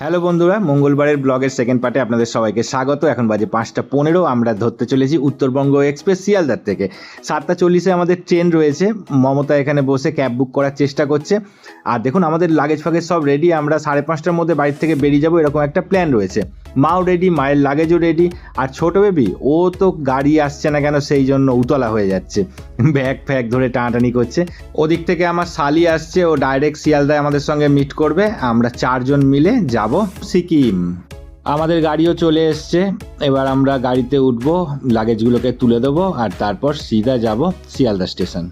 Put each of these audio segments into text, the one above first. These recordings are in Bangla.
হ্যালো বন্ধুরা, মঙ্গলবারের ব্লগের সেকেন্ড পার্টে আপনাদের সবাইকে স্বাগত। এখন বাজে পাঁচটা পনেরো, আমরা ধরতে চলেছি উত্তরবঙ্গ এক্সপ্রেস শিয়ালদার থেকে। সাতটা চল্লিশে আমাদের ট্রেন রয়েছে, মমতা এখানে বসে ক্যাব বুক করার চেষ্টা করছে। আর দেখুন, আমাদের লাগেজ ফাগেজ সব রেডি আমরা সাড়ে পাঁচটার মধ্যে বাড়ির থেকে বেরিয়ে যাব, এরকম একটা প্ল্যান রয়েছে। মাও রেডি মায়ের লাগেজও রেডি আর ছোট বেবি ও তো গাড়ি আসছে না কেন, সেই জন্য উতলা হয়ে যাচ্ছে। ব্যাগ ফ্যাগ ধরে টানাটানি করছে। ওদিক থেকে আমার শালি আসছে, ও ডাইরেক্ট শিয়ালদায় আমাদের সঙ্গে মিট করবে। আমরা চারজন মিলে যাব সিকিম। আমাদের গাড়িও চলে এসছে। এবার আমরা গাড়িতে উঠবো, লাগেজগুলোকে তুলে দেবো আর তারপর সিধা যাব শিয়ালদা স্টেশন।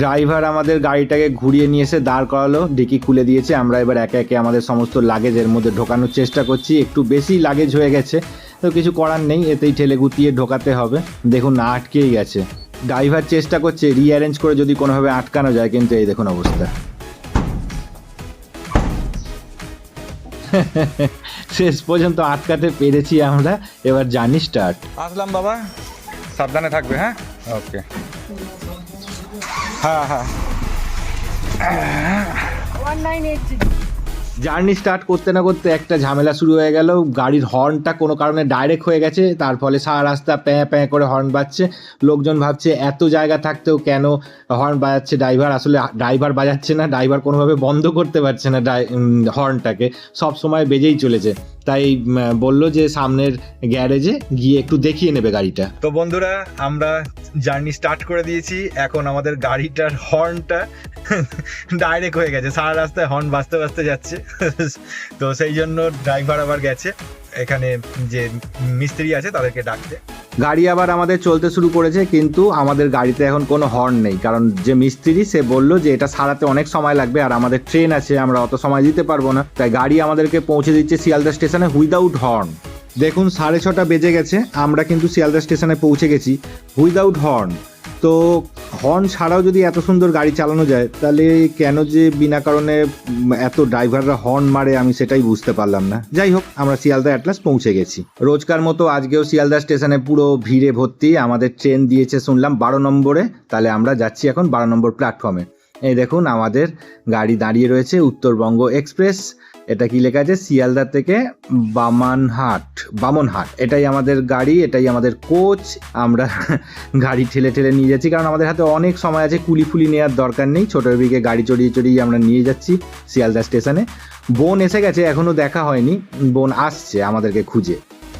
ড্রাইভার আমাদের গাড়িটাকে ঘুরিয়ে নিয়ে এসে দাঁড় করালো, ডিকি খুলে দিয়েছে। আমরা এবার একে একে আমাদের সমস্ত লাগেজের মধ্যে ঢোকানোর চেষ্টা করছি। একটু বেশি লাগেজ হয়ে গেছে, তো কিছু করার নেই, এতেই ঠেলে গুতিয়ে ঢোকাতে হবে। দেখুন, না আটকেই গেছে। ড্রাইভার চেষ্টা করছে রিঅ্যারেঞ্জ করে যদি কোনোভাবে আটকানো যায়, কিন্তু এই দেখুন অবস্থা। শেষ পর্যন্ত আটকাতে পেরেছি আমরা। এবার জানি স্টার্ট। আসলাম বাবা। সাবধানে থাকবে হ্যাঁ? ওকে। হ্যাঁ হ্যাঁ। জার্নি স্টার্ট করতে না করতে একটা ঝামেলা শুরু হয়ে গেল। গাড়ির হর্নটা কোনো কারণে ডাইরেক্ট হয়ে গেছে, তার ফলে সারা রাস্তা প্যাঁ প্যাঁ করে হর্ন বাজছে। লোকজন ভাবছে এত জায়গা থাকতেও কেন হর্ন বাজাচ্ছে? ড্রাইভার আসলে ড্রাইভার বাজাচ্ছে না ড্রাইভার কোনোভাবে বন্ধ করতে পারছে না হর্নটাকে সব সময় বেজেই চলেছে। তাই বলল যে সামনের গ্যারেজে গিয়ে একটু দেখিয়ে নেবে গাড়িটা। তো বন্ধুরা, আমরা জার্নি স্টার্ট করে দিয়েছি। এখন আমাদের গাড়িটার হর্নটা ডাইরেক্ট হয়ে গেছে। সারা রাস্তায় হর্ন বাঁচতে বাজতে যাচ্ছে। তো সেই জন্য ড্রাইভার আবার গেছে। এখানে যে মিস্ত্রি আছে তাদেরকে ডাকতে গাড়ি আবার আমাদের চলতে শুরু করেছে, কিন্তু আমাদের গাড়িতে এখন কোনো হর্ন নেই। কারণ যে মিস্ত্রি, সে বলল যে এটা সারাতে অনেক সময় লাগবে আর আমাদের ট্রেন আছে, আমরা অত সময় দিতে পারব না। তাই গাড়ি আমাদেরকে পৌঁছে দিচ্ছে শিয়ালদা স্টেশনে উইদাউট হর্ন দেখুন, সাড়ে ছটা বেজে গেছে, আমরা কিন্তু শিয়ালদা স্টেশনে পৌঁছে গেছি উইদাউট হর্ন তো হর্ন ছাড়াও যদি এত সুন্দর গাড়ি চালানো যায়, তাহলে কেন যে বিনা কারণে এত ড্রাইভাররা হর্ন মারে আমি সেটাই বুঝতে পারলাম না। যাই হোক, আমরা শিয়ালদা অ্যাটলাস পৌঁছে গেছি। রোজকার মতো আজকেও শিয়ালদা স্টেশনে পুরো ভিড়ে ভর্তি, আমাদের ট্রেন দিয়েছে শুনলাম বারো নম্বরে, তাহলে আমরা যাচ্ছি এখন বারো নম্বর প্ল্যাটফর্মে এই দেখুন, আমাদের গাড়ি দাঁড়িয়ে রয়েছে উত্তরবঙ্গ এক্সপ্রেস। এটা কি লেখা আছে? শিয়ালদা থেকে বামানহাট, বামনহাট। এটাই আমাদের গাড়ি, এটাই আমাদের কোচ। আমরা গাড়ি ঠেলে ঠেলে নিয়ে যাচ্ছি, কারণ আমাদের হাতে অনেক সময় আছে, কুলি ফুলি নেওয়ার দরকার নেই। ছোটো বেবিকে গাড়ি চড়িয়ে চড়িয়ে আমরা নিয়ে যাচ্ছি শিয়ালদা স্টেশনে। বোন এসে গেছে এখনও দেখা হয়নি। বোন আসছে আমাদেরকে খুঁজে।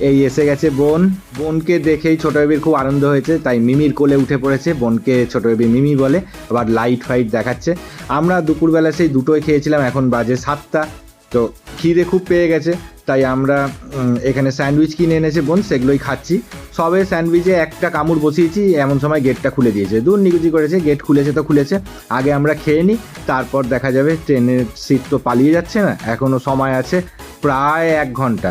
এই এসে গেছে বোন। বোনকে দেখেই ছোট বেবির খুব আনন্দ হয়েছে, তাই মিমির কোলে উঠে পড়েছে। বোনকে ছোট বেবি মিমি বলে, আবার লাইট ফাইট দেখাচ্ছে। আমরা দুপুরবেলা সেই দুটোই খেয়েছিলাম, এখন বাজে সাতটা। তো খিদে খুব পেয়ে গেছে, তাই আমরা এখানে স্যান্ডউইচ কিনে এনেছে বোন, সেগুলোই খাচ্ছি। সবে স্যান্ডউইচে একটা কামড় বসিয়েছি, এমন সময় গেটটা খুলে দিয়েছে। দূর নিকুচি করেছে গেট খুলেছে তো খুলেছে। আগে আমরা খেয়ে নিই তারপর দেখা যাবে, ট্রেনের সিট তো পালিয়ে যাচ্ছে না এখনও সময় আছে প্রায় এক ঘণ্টা।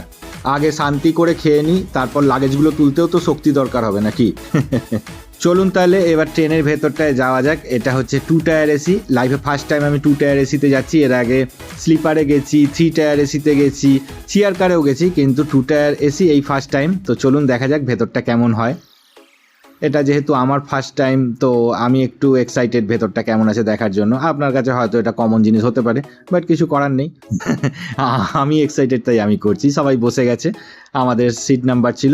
আগে শান্তি করে খেয়ে নিই, তারপর লাগেজগুলো তুলতেও তো শক্তি দরকার হবে নাকি? চলুন তাহলে এবার ট্রেনের ভেতরটায় যাওয়া যাক। এটা হচ্ছে টু টায়ার এসি লাইফে ফার্স্ট টাইম আমি টু টায়ার এসিতে যাচ্ছি। এর আগে স্লিপারে গেছি থ্রি টায়ার এসিতে গেছি চেয়ার কারেও গেছি, কিন্তু টু টায়ার এসি এই ফার্স্ট টাইম তো চলুন দেখা যাক ভেতরটা কেমন হয়। এটা যেহেতু আমার ফার্স্ট টাইম তো আমি একটু এক্সাইটেড ভেতরটা কেমন আছে দেখার জন্য। আপনার কাছে হয়তো এটা কমন জিনিস হতে পারে বাট কিছু করার নেই। আমি এক্সাইটেড তাই আমি করছি, সবাই বসে গেছে। আমাদের সিট নাম্বার ছিল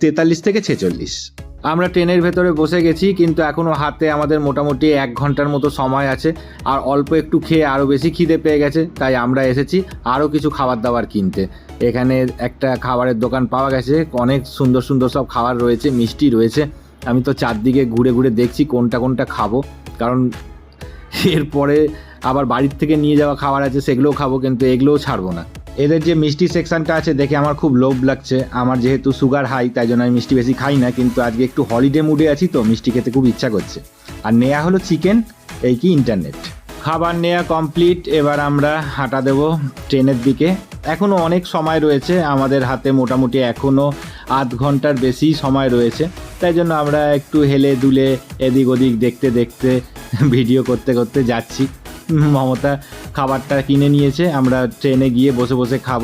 তেতাল্লিশ থেকে ছেচল্লিশ। আমরা ট্রেনের ভেতরে বসে গেছি, কিন্তু এখনও হাতে আমাদের মোটামুটি এক ঘণ্টার মতো সময় আছে, আর অল্প একটু খেয়ে আরও বেশি খিদে পেয়ে গেছে, তাই আমরা এসেছি আরও কিছু খাবার দাবার কিনতে। এখানে একটা খাবারের দোকান পাওয়া গেছে, অনেক সুন্দর সুন্দর সব খাবার রয়েছে, মিষ্টি রয়েছে। আমি তো চারদিকে ঘুরে ঘুরে দেখছি কোনটা কোনটা খাব, কারণ এরপরে আবার বাড়ির থেকে নিয়ে যাওয়া খাবার আছে, সেগুলোও খাব, কিন্তু এগুলোও ছাড়বো না। এদের যে মিষ্টি সেকশনটা আছে দেখে আমার খুব লোভ লাগছে। আমার যেহেতু সুগার হাই তাই জন্য আমি মিষ্টি বেশি খাই না, কিন্তু আজকে একটু হলিডে মুডে আছি তো, মিষ্টি খেতে খুব ইচ্ছা করছে। আর নেওয়া হলো চিকেন এই কি ইন্টারনেট খাবার নেওয়া কমপ্লিট এবার আমরা হাঁটা দেব ট্রেনের দিকে। এখনও অনেক সময় রয়েছে, আমাদের হাতে মোটামুটি এখনও আধ ঘণ্টার বেশি সময় রয়েছে। তাই জন্য আমরা একটু হেলে দুলে এদিক ওদিক দেখতে দেখতে ভিডিও করতে করতে যাচ্ছি। মমতা খাবারটা কিনে নিয়েছে, আমরা ট্রেনে গিয়ে বসে বসে খাব।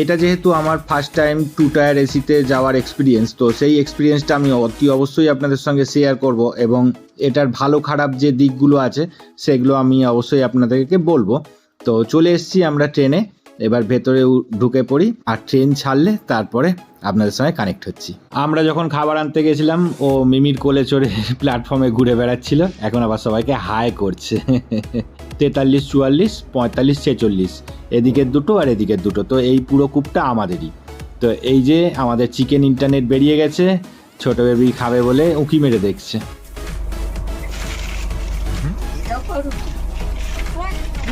এটা যেহেতু আমার ফার্স্ট টাইম টু টায়ার এসিতে যাওয়ার এক্সপিরিয়েন্স তো সেই এক্সপিরিয়েন্সটা আমি অতি অবশ্যই আপনাদের সঙ্গে শেয়ার করব এবং এটার ভালো খারাপ যে দিকগুলো আছে, সেগুলো আমি অবশ্যই আপনাদেরকে বলব। তো চলে এসেছি আমরা ট্রেনে, এবার ভেতরে ঢুকে পড়ি আর ট্রেন ছাড়লে তারপরে আপনাদের সঙ্গে কানেক্ট হচ্ছি। আমরা যখন খাবার আনতে গেছিলাম, ও মিমির কোলে চড়ে প্ল্যাটফর্মে ঘুরে বেড়াচ্ছিল, এখন আবার সবাইকে হাই করছে। তেতাল্লিশ চুয়াল্লিশ পঁয়তাল্লিশ ছেচল্লিশ। এদিকের দুটো আর এদিকের দুটো তো এই পুরো কূপটা আমাদেরই। তো এই যে আমাদের চিকেন ইন্টারনেট বেরিয়ে গেছে ছোট বেবি খাবে বলে উঁকি মেরে দেখছে।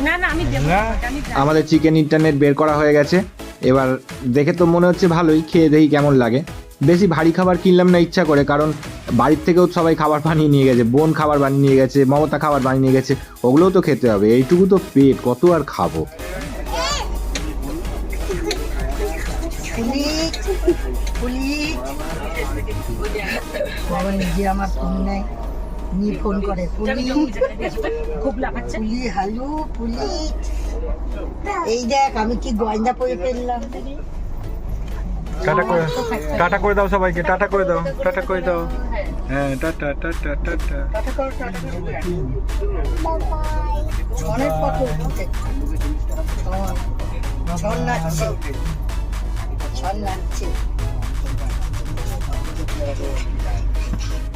না না আমি দেবো না। না, আমি যাই। আমাদের চিকেন ইন্টারনেট বের করা হয়ে গেছে। এবার দেখে তো মনে হচ্ছে ভালোই খেয়ে দেখি কেমন লাগে। বেশি ভারী খাবার কিনলাম না ইচ্ছা করে কারণ বাড়ির থেকেও সবাই খাবার বানিয়ে নিয়ে গেছে, বোন খাবার বানিয়ে নিয়ে গেছে, মমতা খাবার বানিয়ে নিয়ে গেছে, ওগুলোও তো খেতে হবে, এইটুকু তো পেট, কত আর খাব? এই দেখ, আমি কি গয়না পরে ফেললাম। টাটা করে টাটা করে দাও সবাইকে টাটা করে দাও টাটা করে দাও। হ্যাঁ টাটা টাটা টাটা।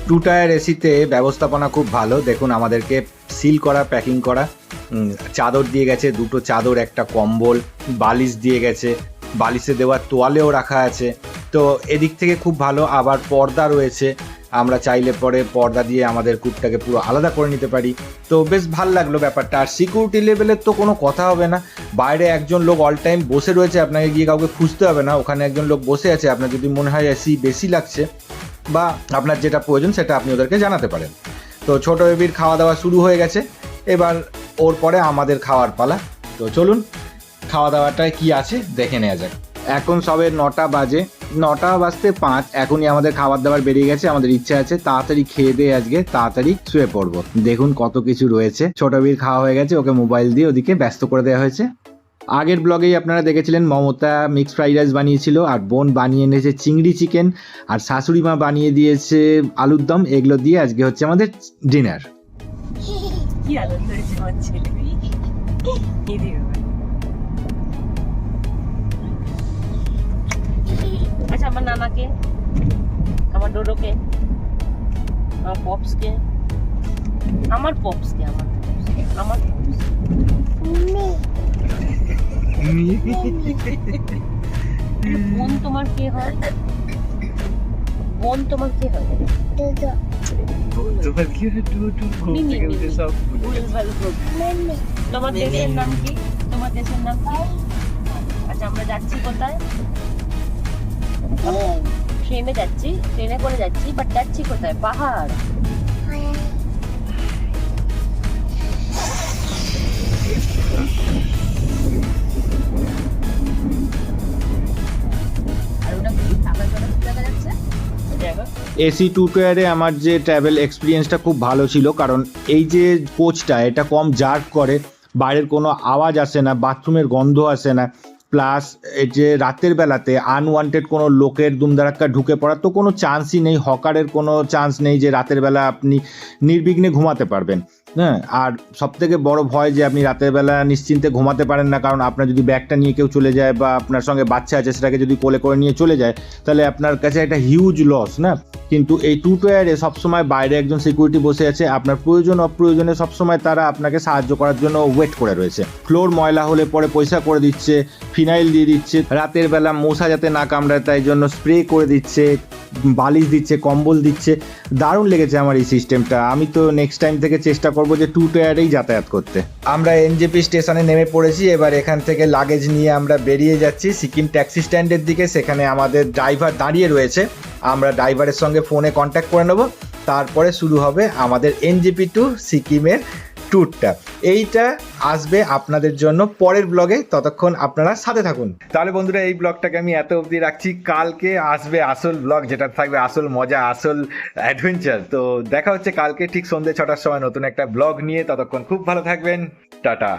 টু টায়ার এসিতে ব্যবস্থাপনা খুব ভালো। দেখুন আমাদেরকে সিল করা প্যাকিং করা। চাদর দিয়ে গেছে দুটো চাদর একটা কম্বল বালিশ দিয়ে গেছে। বালিশে দেওয়ার তোয়ালেও রাখা আছে। তো এদিক থেকে খুব ভালো, আবার পর্দা রয়েছে। আমরা চাইলে পরে পর্দা দিয়ে আমাদের কূপটাকে পুরো আলাদা করে নিতে পারি। তো বেশ ভালো লাগল ব্যাপারটা। আর সিকিউরিটি লেভেলের তো কোনো কথা হবে না। বাইরে একজন লোক অল টাইম বসে রয়েছে, আপনাকে গিয়ে কাউকে খুঁজতে হবে না। ওখানে একজন লোক বসে আছে, আপনার যদি মনে হয় এসি বেশি লাগছে বা আপনার যেটা প্রয়োজন সেটা আপনি ওদেরকে জানাতে পারেন। তো ছোট বেবির খাওয়া দাওয়া শুরু হয়ে গেছে। এবার ওর পরে আমাদের খাওয়ার পালা। তো চলুন খাওয়া দাওয়াটায় কি আছে দেখে নেওয়া যাক। এখন সবে নটা বাজে। নটা বাজতে পাঁচ, এখনই আমাদের খাবার দাবার বেরিয়ে গেছে, আমাদের ইচ্ছা আছে তাড়াতাড়ি খেয়ে দিয়ে আজকে তাড়াতাড়ি শুয়ে পড়ব। দেখুন কত কিছু রয়েছে। ছোট বীর খাওয়া হয়ে গেছে, ওকে মোবাইল দিয়ে ওদিকে ব্যস্ত করে দেওয়া হয়েছে। আগের ব্লগেই আপনারা দেখেছিলেন, মমতা মিক্স ফ্রাইড রাইস বানিয়েছিল, আর বোন বানিয়ে এনেছে চিংড়ি চিকেন, আর শাশুড়ি মা বানিয়ে দিয়েছে আলুর দম, এগুলো দিয়ে আজকে হচ্ছে আমাদের ডিনার। কি আনন্দ আচ্ছা আমার নানাকে আমার ডোডোকে আমার পপসকে আমার পপসকে আমার আমার বোন তোমার কে হয় বোন তোমার কে হয় কি তোমার দেশের নাম কি তোমার দেশের নাম কি আচ্ছা আমরা যাচ্ছি কোথায় ট্রেনে যাচ্ছি ট্রেনে করে যাচ্ছি বাট যাচ্ছি কোথায়? পাহাড়। এসি টু টয়ারে আমার যে ট্রাভেল এক্সপিরিয়েন্সটা খুব ভালো ছিল, কারণ এই যে কোচটা এটা কম জার্ক করে, বাইরের কোনো আওয়াজ আসে না বাথরুমের গন্ধ আসে না। প্লাস এই যে রাতের বেলাতে আনওয়ান্টেড কোনো লোকের দুমদারাক্কা ঢুকে পড়ার তো কোনো চান্সই নেই হকারের কোনো চান্স নেই যে রাতের বেলা আপনি নির্বিঘ্নে ঘুমাতে পারবেন। হ্যাঁ আর সব থেকে বড় ভয় যে আপনি রাতের বেলা নিশ্চিন্তে ঘুমাতে পারেন না, কারণ আপনার যদি ব্যাগটা নিয়ে কেউ চলে যায় বা আপনার সঙ্গে বাচ্চা আছে, সেটাকে যদি কোলে করে নিয়ে চলে যায়, তাহলে আপনার কাছে একটা হিউজ লস না? কিন্তু এই টু টয়ারে সবসময় বাইরে একজন সিকিউরিটি বসে আছে, আপনার প্রয়োজন, অপ্রয়োজনে সবসময় তারা আপনাকে সাহায্য করার জন্য ওয়েট করে রয়েছে। ফ্লোর ময়লা হলে পরে পয়সা করে দিচ্ছে ফিনাইল দিয়ে দিচ্ছে, রাতের বেলা মশা যাতে না কামড়ায়, তাই জন্য স্প্রে করে দিচ্ছে, বালিশ দিচ্ছে, কম্বল দিচ্ছে। দারুণ লেগেছে আমার এই সিস্টেমটা আমি তো নেক্সট টাইম থেকে চেষ্টা করব যে টু টায়ারেই যাতায়াত করতে। আমরা এনজেপি স্টেশনে নেমে পড়েছি, এবার এখান থেকে লাগেজ নিয়ে আমরা বেরিয়ে যাচ্ছি সিকিম ট্যাক্সি স্ট্যান্ডের দিকে, সেখানে আমাদের ড্রাইভার দাঁড়িয়ে রয়েছে। আমরা ড্রাইভারের সঙ্গে ফোনে কন্ট্যাক্ট করে নেব। তারপরে শুরু হবে আমাদের এনজেপি টু সিকিমের ট্যুরটা এইটা আসবে আপনাদের জন্য পরের ব্লগে ততক্ষণ আপনারা সাথে থাকুন। তাহলে বন্ধুরা, এই ব্লগটাকে আমি এত অবধি রাখছি। কালকে আসবে আসল ব্লগ যেটা থাকবে আসল মজা, আসল অ্যাডভেঞ্চার তো দেখা হচ্ছে কালকে ঠিক সন্ধ্যে ছটার সময় নতুন একটা ব্লগ নিয়ে। ততক্ষণ খুব ভালো থাকবেন। টাটা।